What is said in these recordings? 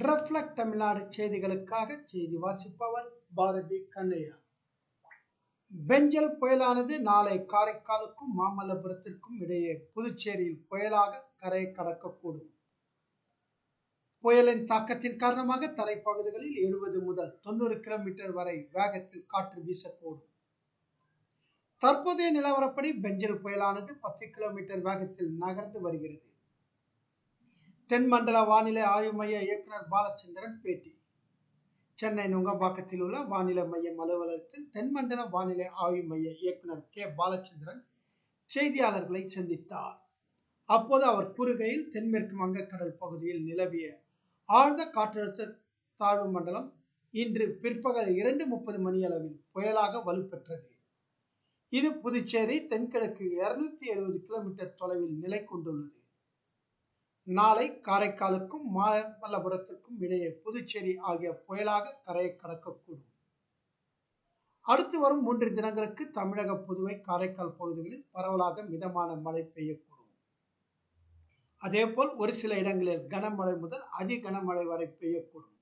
Reflect Tamil Nadu செய்திகளுக்காக செய்தி வாசிப்பவர் பாரதி கண்ணையா. பெஞ்சல் புயலானது நாளை காரைக்காலுக்கும் மாமல்லபுரத்திற்கும் இடையே புதுச்சேரியில் புயலாக கரை கடக்கக்கூடும். புயலின் தாக்கத்தின் காரணமாக தரைப்பகுதிகளில் எழுபது முதல் தொண்ணூறு கிலோமீட்டர் வரை வேகத்தில் காற்று வீசக்கூடும். தற்போதைய நிலவரப்படி பெஞ்சல் புயலானது பத்து கிலோமீட்டர் வேகத்தில் நகர்ந்து வருகிறது. தென்மண்டல வானிலை ஆய்வு மைய இயக்குனர் பாலச்சந்திரன் பேட்டி. சென்னை நுங்கம்பாக்கத்தில் உள்ள வானிலை மையம் அலுவலகத்தில் தென்மண்டல வானிலை ஆய்வு மைய இயக்குனர் கே. பாலச்சந்திரன் செய்தியாளர்களை சந்தித்தார். அப்போது அவர் கூறுகையில் தென்மேற்கு வங்கக்கடல் பகுதியில் நிலவிய ஆழ்ந்த காற்றழுத்த தாழ்வு மண்டலம் இன்று பிற்பகல் இரண்டு முப்பது மணியளவில் புயலாக வலுப்பெற்றது. இது புதுச்சேரி தென்கிழக்கு இருநூத்தி எழுபது கிலோமீட்டர் தொலைவில் நிலை கொண்டுள்ளது. நாளை காரைக்காலுக்கும் மாமல்லபுரத்திற்கும் இடையே புதுச்சேரி ஆகிய புயலாக கரையை கடக்கக்கூடும். அடுத்து வரும் மூன்று தினங்களுக்கு தமிழக புதுவை காரைக்கால் பகுதிகளில் பரவலாக மிதமான மழை பெய்யக்கூடும். அதேபோல் ஒரு சில இடங்களில் கனமழை முதல் அதி கனமழை வரை பெய்யக்கூடும்.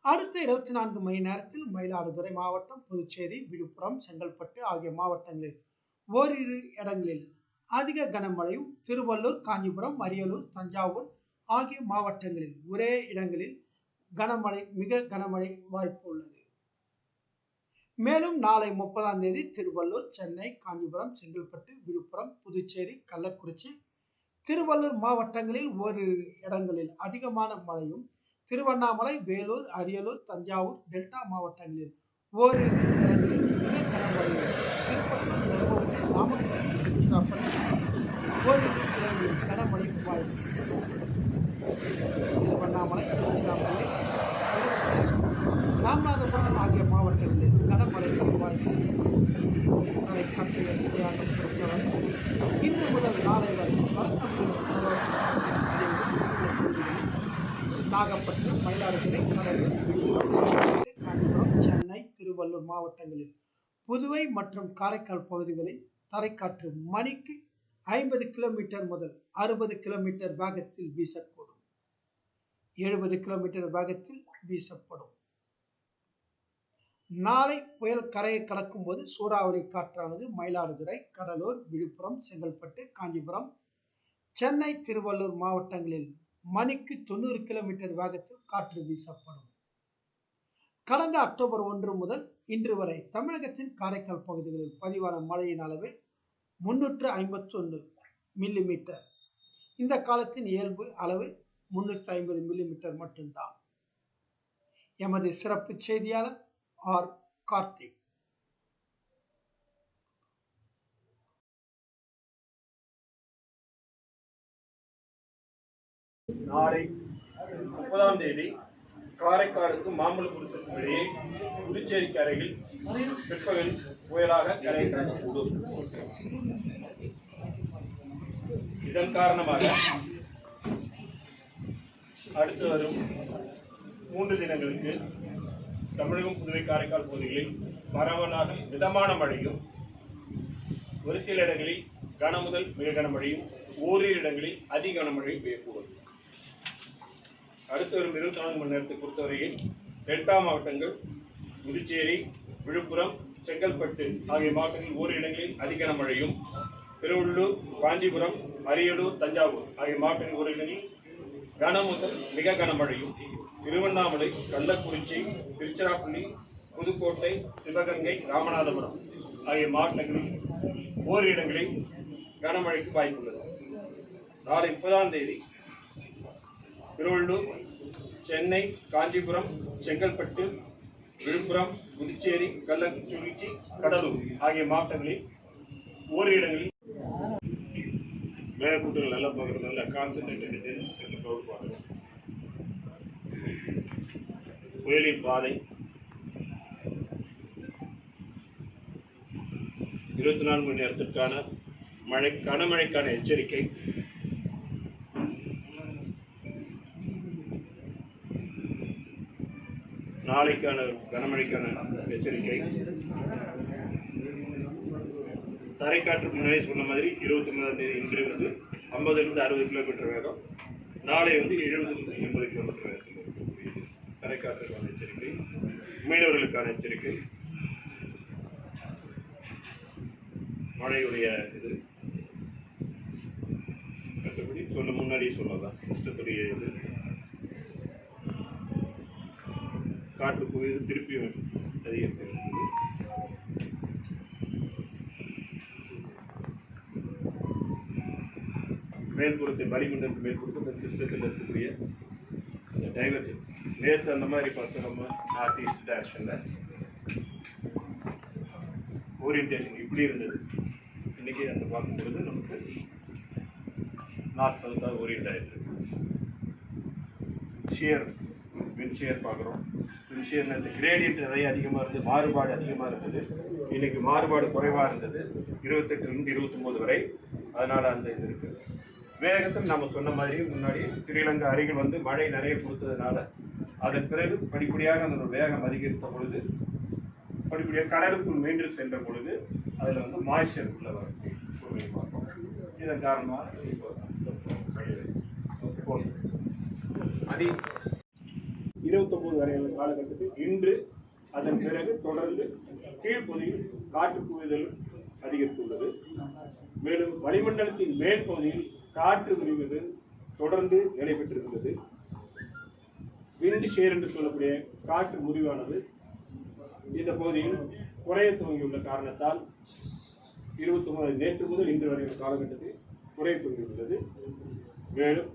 அடுத்த இருபத்தி நான்கு மணி நேரத்தில் மயிலாடுதுறை மாவட்டம் புதுச்சேரி விழுப்புரம் செங்கல்பட்டு ஆகிய மாவட்டங்களில் ஓரிரு இடங்களில் அதிக கனமழையும் திருவள்ளூர் காஞ்சிபுரம் அரியலூர் தஞ்சாவூர் ஆகிய மாவட்டங்களில் ஒரே இடங்களில் கனமழை மிக கனமழை வாய்ப்பு உள்ளது. மேலும் நாளை முப்பதாம் தேதி திருவள்ளூர் சென்னை காஞ்சிபுரம் செங்கல்பட்டு விழுப்புரம் புதுச்சேரி கள்ளக்குறிச்சி திருவள்ளூர் மாவட்டங்களில் ஓரிரு இடங்களில் அதிகமான மழையும் திருவண்ணாமலை வேலூர் அரியலூர் தஞ்சாவூர் டெல்டா மாவட்டங்களில் ஓரிரு இடங்களில் மிக கனமழையும் திருப்பத்தூர் தருமபுரி நாமக்கல் திருச்சிராப்பள்ளி ஓரிரு இடங்களில் கனமழை வாய்ப்பு திருவண்ணாமலை திருச்சிராப்பள்ளி ராமநாதபுரம் ஆகிய மாவட்டங்களில் கனமழை வாய்ப்பு தரை காற்று எச்சரிக்கையாக பொறுத்தவரை இன்று முதல் நாளை வரை நாகப்பட்டினம் மயிலாடுதுறை கடலூர் காஞ்சிபுரம் சென்னை திருவள்ளூர் மாவட்டங்களில் புதுவை மற்றும் காரைக்கால் பகுதிகளில் தரைக்காற்று மணிக்கு ஐம்பது கிலோமீட்டர் முதல் அறுபது கிலோமீட்டர் வேகத்தில் வீசக்கூடும். எழுபது கிலோமீட்டர் வேகத்தில் வீசப்படும். நாளை புயல் கரையை கடக்கும் போது சூறாவளி காற்றானது மயிலாடுதுறை கடலூர் விழுப்புரம் செங்கல்பட்டு காஞ்சிபுரம் சென்னை திருவள்ளூர் மாவட்டங்களில் மணிக்கு தொண்ணூறு கிலோமீட்டர் வேகத்தில் காற்று வீசப்படும். கடந்த அக்டோபர் ஒன்று முதல் இன்று வரை தமிழகத்தின் காரைக்கால் பகுதிகளில் பதிவான மழையின் அளவு முன்னூற்று ஐம்பத்தொன்று மில்லிமீட்டர். இந்த காலத்தின் இயல்பு அளவு முன்னூற்றி ஐம்பது மில்லிமீட்டர் மட்டும்தான். எமது சிறப்பு செய்தியாளர் ஆர் கார்த்திக். நாளை முப்பதாம் தேதி காரைக்காலுக்கும் மாமல்லபுரத்திற்கும் இடையே புதுச்சேரிக்கு அருகில் பிற்பகல் புயலாக கரை கடக்கக்கூடும் இதன் காரணமாக அடுத்து வரும் மூன்று தினங்களுக்கு தமிழகம் புதுவை காரைக்கால் பகுதிகளில் பரவலாக மிதமான மழையும் ஒரு சில இடங்களில் கனமுதல் மிக கனமழையும் ஓரிரு இடங்களில் அதிக கனமழையும் பெய்யக்கூடும். அடுத்த வரும் இருபத்தி நான்கு மணி நேரத்தை பொறுத்தவரையில் டெல்டா மாவட்டங்கள் புதுச்சேரி விழுப்புரம் செங்கல்பட்டு ஆகிய மாவட்டங்களில் ஓரிரு இடங்களில் அதி கனமழையும் திருவள்ளூர் காஞ்சிபுரம் அரியலூர் தஞ்சாவூர் ஆகிய மாவட்டங்களில் ஓரிரு இடங்களில் கன முதல் மிக கனமழையும் திருவண்ணாமலை கள்ளக்குறிச்சி திருச்சிராப்பள்ளி புதுக்கோட்டை சிவகங்கை ராமநாதபுரம் ஆகிய மாவட்டங்களில் ஓரிரு இடங்களில் கனமழைக்கு வாய்ப்புள்ளது. நாளை முப்பதாம் தேதி திருவள்ளூர் சென்னை காஞ்சிபுரம் செங்கல்பட்டு விழுப்புரம் புதுச்சேரி கள்ளக்குறிச்சி கடலூர் ஆகிய மாவட்டங்களில் ஓரிரு இடங்களில் மேகக்கூட்டங்கள் நல்லா நல்ல கான்சன்ட்ரேட்டட் பார்க்கணும் புயலின் பாதை. இருபத்தி நான்கு மணி நேரத்திற்கான மழை கனமழைக்கான எச்சரிக்கை. நாளைக்கான கனமழைக்கான எச்சரிக்கை. தரைக்காற்று முன்னாடி சொன்ன மாதிரி இருபத்தி மூணாம் தேதி இன்று வந்து ஐம்பதுலேருந்து அறுபது கிலோமீட்டர் வேகம். நாளை வந்து எழுபதுலேருந்து எண்பது கிலோமீட்டர் வேகம் தரைக்காற்றுக்கான எச்சரிக்கை மீனவர்களுக்கான எச்சரிக்கை. மழையுடைய இது மற்றபடி சொல்ல முன்னாடியே சொல்லலாம் சிஸ்டத்துடைய இது காற்று புயல் திருப்பியும் அதிகரிக்கிறது மேல்புறத்தை வளிமண்டலத்து மேல்புறத்து இந்த சிஸ்டத்தில் இருக்கக்கூடிய இந்த டைவர்ஜன்ஸ் நேற்று அந்த மாதிரி பார்த்தோம் நம்ம நார்த் ஈஸ்ட் டைரக்ஷனில் ஓரியன்டேஷன் இப்படி இருந்தது. இன்றைக்கி அந்த பார்க்கும்பொழுது நமக்கு நார்த் சவுத்தாக ஓரியன்ட் ஆகிருக்கு ஷியர் வின் ஷியர் பார்க்குறோம். வின் ஷியர் இந்த கிரேடியன்ட் நிறைய அதிகமாக இருந்தது மாறுபாடு அதிகமாக இருந்தது. இன்றைக்கி மாறுபாடு குறைவாக இருந்தது. இருபத்தெட்டுலேருந்து இருபத்தொம்போது வரை அதனால் அந்த இது இருக்குது வேகத்தில் நம்ம சொன்ன மாதிரி முன்னாடி ஸ்ரீலங்கா அருகில் வந்து மழை நிறைய கொடுத்ததுனால அதன் பிறகு படிப்படியாக அந்த வேகம் அதிகரித்த பொழுது படிப்படியாக கடலுக்குள் மீண்டும் சென்ற பொழுது அதில் வந்து மாய்ச்சர் உள்ள வரும். இதன் காரணமாக இப்போ போகுது. அதி வரையான காலகட்டத்தில் இன்று அதன் பிறகு தொடர்ந்து கீழ்ப்பகுதியில் காற்று குவிதலும் அதிகரித்துள்ளது. மேலும் வளிமண்டலத்தின் மேல் பகுதியில் காற்று விரிவது தொடர்ந்து நடைபெற்றிருந்தது விண்ட் ஷேர் என்று சொல்லக்கூடிய காற்று முறிவானது இந்த பகுதியில் குறைய துவங்கியுள்ள காரணத்தால் இருபத்தி ஒன்பது நேற்று முதல் இன்று வரை காலகட்டத்தில் குறைய துவங்கியுள்ளது. மேலும்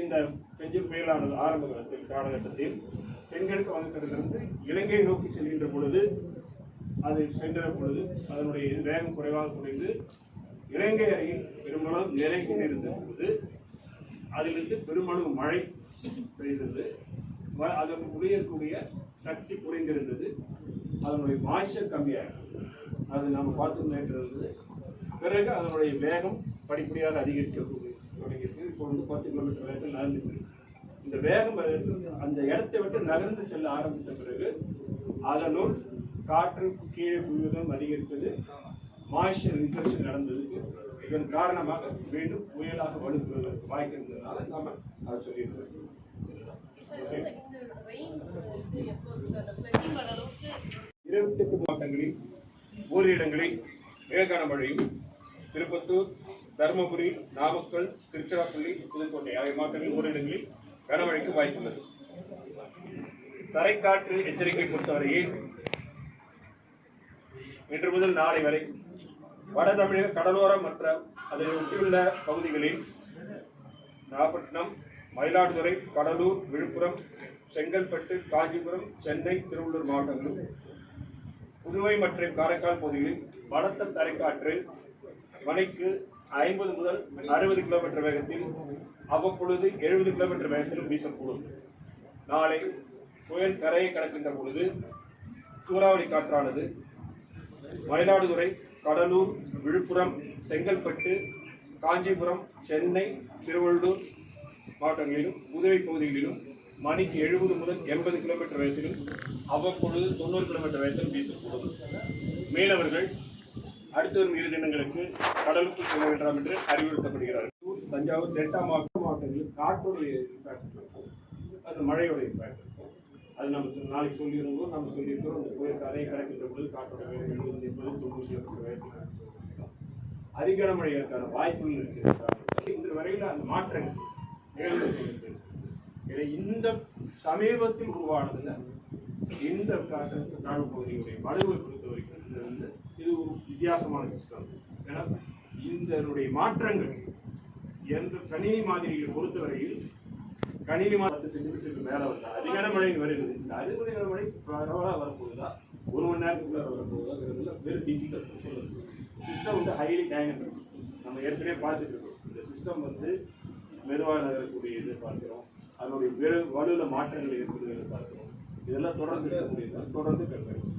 இந்த பெஞ்சு புயலானது ஆரம்ப காலத்தில் காலகட்டத்தில் தென்கிழக்கு வங்கக்கடலிருந்து இலங்கையை நோக்கி செல்கின்ற பொழுது அது சென்ற பொழுது அதனுடைய வேகம் குறைவாக குறைந்து இலங்கை அருகில் பெருமளவு நிலை கொண்டிருந்த போது அதிலிருந்து பெருமளவு மழை பெய்தது. அதற்கு உடையக்கூடிய சக்தி குறைந்திருந்தது. அதனுடைய மாய்ச்சல் கம்மியாக அது நாம் பார்த்து இருந்தது. பிறகு அதனுடைய வேகம் படிப்படியாக அதிகரிக்க தொடங்கியிருக்கு. இப்போ வந்து பத்து கிலோமீட்டர் வேகத்தில் நகர்ந்து இந்த வேகம் அந்த இடத்தை விட்டு நகர்ந்து செல்ல ஆரம்பித்த பிறகு அதனுள் காற்று கீழே குவிவதும் அதிகரித்தது. மாய்ச்சல் இன்ஃபெக்ஷன் நடந்ததுக்கு இதன் காரணமாக மீண்டும் புயலாக வலுப்பெறுவதற்கு வாய்ப்பு இருந்ததுனால நாம அதை சொல்லியிருக்கோம். இருபத்தி எட்டு மாவட்டங்களில் ஓரிரு இடங்களில் மிக மழையும் திருப்பத்தூர் தருமபுரி நாமக்கல் திருச்சிராப்பள்ளி புதுக்கோட்டை ஆகிய மாவட்டங்களில் ஓரிரு இடங்களில் கனமழைக்கு வாய்ப்புள்ளது தரைக்காற்று எச்சரிக்கை பொறுத்தவரையில் இன்று முதல் நாளை வரை வட தமிழக கடலோரம் மற்ற அதை ஒட்டியுள்ள பகுதிகளில் நாகப்பட்டினம் மயிலாடுதுறை கடலூர் விழுப்புரம் செங்கல்பட்டு காஞ்சிபுரம் சென்னை திருவள்ளூர் மாவட்டங்களும் புதுவை மற்றும் காரைக்கால் பகுதிகளில் பலத்த தரைக்காற்று மணிக்கு ஐம்பது முதல் அறுபது கிலோமீட்டர் வேகத்தில் அவ்வப்பொழுது எழுபது கிலோமீட்டர் வேகத்திலும் வீசக்கூடும். நாளை புயல் கரையை கடக்கின்ற பொழுது சூறாவளி காற்றானது மயிலாடுதுறை கடலூர் விழுப்புரம் செங்கல்பட்டு காஞ்சிபுரம் சென்னை திருவள்ளூர் மாவட்டங்களிலும் உதவி பகுதிகளிலும் மணிக்கு எழுபது முதல் எண்பது கிலோமீட்டர் வேகத்திலும் அவ்வப்பொழுது தொண்ணூறு கிலோமீட்டர் வேகத்திலும் வீசக்கூடும். மீனவர்கள் அடுத்த வரும் இரு தினங்களுக்கு கடலுக்கு செல்ல வேண்டாம் என்று அறிவுறுத்தப்படுகிறார்கள். தஞ்சாவூர் டெல்டா மாவட்ட மாவட்டங்களில் காற்றுடைய இம்பாக்ட் அது மழையுடைய இம்பாக்ட் அது நம்ம நாளைக்கு சொல்லியிருந்தோம். நம்ம சொல்லியிருந்தோம் அந்த கோயில் கதையை கடக்கின்ற பொழுது காற்றோட வேகம் எழுபது எண்பது தொண்ணூறு கிலோமீட்டர் வேகத்தில் அதிக மழைகளுக்கான வாய்ப்புகள் இருக்கு. இந்த வரையில் அந்த மாற்றங்கள் நிகழ்ந்து இதை இந்த சமீபத்தில் உருவானதுல இந்த காற்று தாழ்வு பகுதியுடைய வலுவை பொறுத்த வரைக்கும் இது வந்து இது ஒரு வித்தியாசமான சிஸ்டம் ஏன்னா இதனுடைய மாற்றங்கள் எந்த கணினி மாதிரியை பொறுத்தவரையில் கணினி மாதிரி பத்து சென்டிமீட்டருக்கு மேலே வந்தால் அதிகார மழை வருகிறது இந்த அதிகார மழை பரவலாக வரப்போகுதா ஒரு மணி நேரத்துக்குள்ளே வரப்போகுதாங்கிறதுல வெரி டிஃபிகல்ட் சொல்லுது சிஸ்டம் வந்து ஹைலி டைனமிக் நம்ம ஏற்கனவே பார்த்துட்டு இருக்கோம். இந்த சிஸ்டம் வந்து மெதுவாக நகரக்கூடிய இது பார்க்குறோம் அதனுடைய வெறு வலுவில் மாற்றங்கள் ஏற்படுகிறது பார்க்குறோம் இதெல்லாம் தொடர்ந்து இருக்கக்கூடியது தொடர்ந்து கண்காணிக்கும்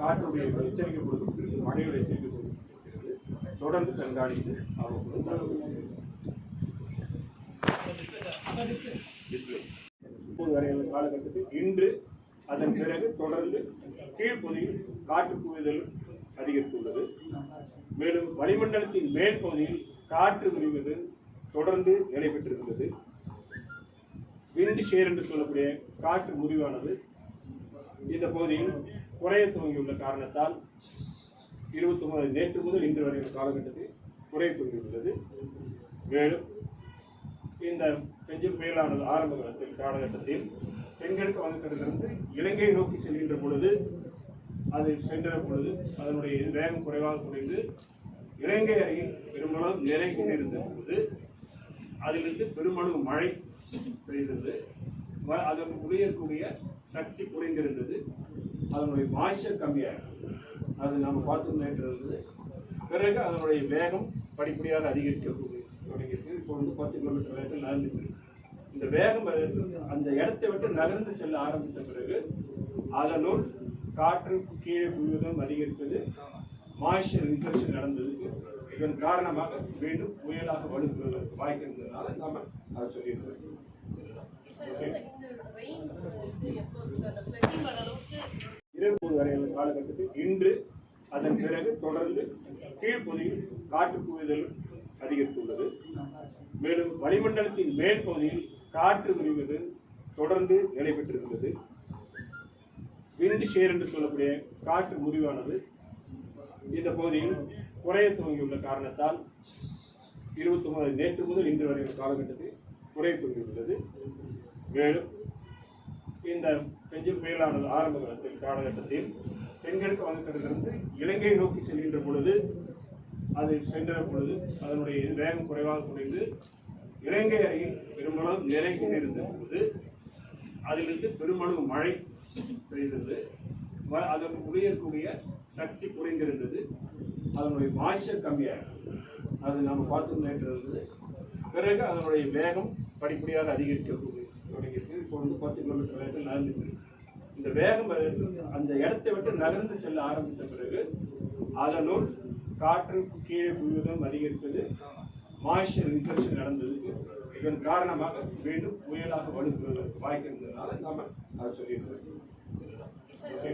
காற்றுடைய எச்சரிக்கை கொடுக்கப்பட்டிருக்கு மழையுடைய எச்சரிக்கை கொடுக்கப்பட்டிருக்கிறது தொடர்ந்து கண்காணித்து அவங்க வரையான காலகட்டத்தில் இன்று அதன் பிறகு தொடர்ந்து கீழ்ப்பகுதியில் காற்று குவிதல் அதிகரித்துள்ளது. மேலும் வளிமண்டலத்தின் மேல் பகுதியில் காற்று விரிவது தொடர்ந்து நிலை விண்ட் விண்டு ஷேர் என்று சொல்லக்கூடிய காற்று முறிவானது இந்த பகுதியில் குறைய துவங்கியுள்ள காரணத்தால் இருபத்தி ஒன்பது நேற்று முதல் இன்று வரையான காலகட்டத்தில் குறைய துவங்கியுள்ளது. மேலும் இந்த பெஞ்சல் புயலானது ஆரம்ப காலத்தில் காலகட்டத்தில் தென்கிழக்கு வங்கக்கடலிருந்து இலங்கையை நோக்கி செல்கின்ற பொழுது அது சென்ற பொழுது அதனுடைய வேகம் குறைவாக குறைந்து இலங்கை அருகில் பெருமளவு நெருங்கி இருந்த பொழுது அதிலிருந்து பெருமளவு மழை பெய்தது. அதற்கு உடையக்கூடிய சக்தி குறைந்திருந்தது. அதனுடைய மாய்ச்சல் கம்மியாக அது நம்ம பார்த்து இருந்தது. பிறகு அதனுடைய வேகம் படிப்படியாக அதிகரிக்கக்கூடிய இப்போ வந்து பத்து கிலோமீட்டர் வேகத்தில் நகர்ந்து இந்த வேகம் அந்த இடத்தை விட்டு நகர்ந்து செல்ல ஆரம்பித்த பிறகு அதனுள் காற்று கீழே குழுவதும் அதிகரித்தது. மாய்ச்சல் இன்ஃபெக்ஷன் நடந்ததுக்கு இதன் காரணமாக மீண்டும் புயலாக வலுப்பெறுவதற்கு வாய்ப்பு இருந்ததுனால நாம அதை சொல்லியிருக்கோம் இரவு இருபது வரையான காலகட்டத்தில் இன்று அதன் பிறகு தொடர்ந்து கீழ்ப்பகுதியில் காற்று குவிதலும் அதிகரித்துள்ளது. மேலும் வளிமண்டலத்தின் மேல் பகுதியில் காற்று விரிவது தொடர்ந்து நிலை பெற்றிருக்கிறது விண்டு ஷேர் என்று சொல்லக்கூடிய காற்று முறிவானது இந்த பகுதியில் குறைய துவங்கியுள்ள காரணத்தால் இருபத்தி ஒன்பது நேற்று முதல் இன்று வரையான காலகட்டத்தில் குறைய துவங்கியுள்ளது. மேலும் இந்த பெஞ்சு புயலானது ஆரம்ப காலத்தில் காலகட்டத்தில் தென்கிழக்கு வங்கக்கடலிருந்து இலங்கையை நோக்கி செல்கின்ற பொழுது அது சென்ற பொழுது அதனுடைய வேகம் குறைவாக குறைந்து இலங்கை அருகில் பெருமளவு நிறை கொண்டிருந்த பொழுது அதிலிருந்து பெருமளவு மழை பெய்தது. அதற்கு அதன் உடையக்கூடிய சக்தி குறைந்திருந்தது. அதனுடைய மாய்ச்சல் கம்மியாக அது நம்ம பார்த்து இருந்தது. பிறகு அதனுடைய வேகம் படிப்படியாக அதிகரிக்க தொடங்கியிருக்கு. இப்போ வந்து பத்து கிலோமீட்டர் வேகத்தில் நகர்ந்து இந்த வேகம் அந்த இடத்தை விட்டு நகர்ந்து செல்ல ஆரம்பித்த பிறகு அதனுள் காற்று கீழே முழுவதும் அதிகரித்தது. மாய்ச்சல் இன்ஃபெக்ஷன் நடந்ததுக்கு இதன் காரணமாக மீண்டும் புயலாக வலுப்பெறுவதற்கு வாய்ப்பு இருந்ததுனால நாம அதை சொல்லியிருக்கிறோம் ஓகே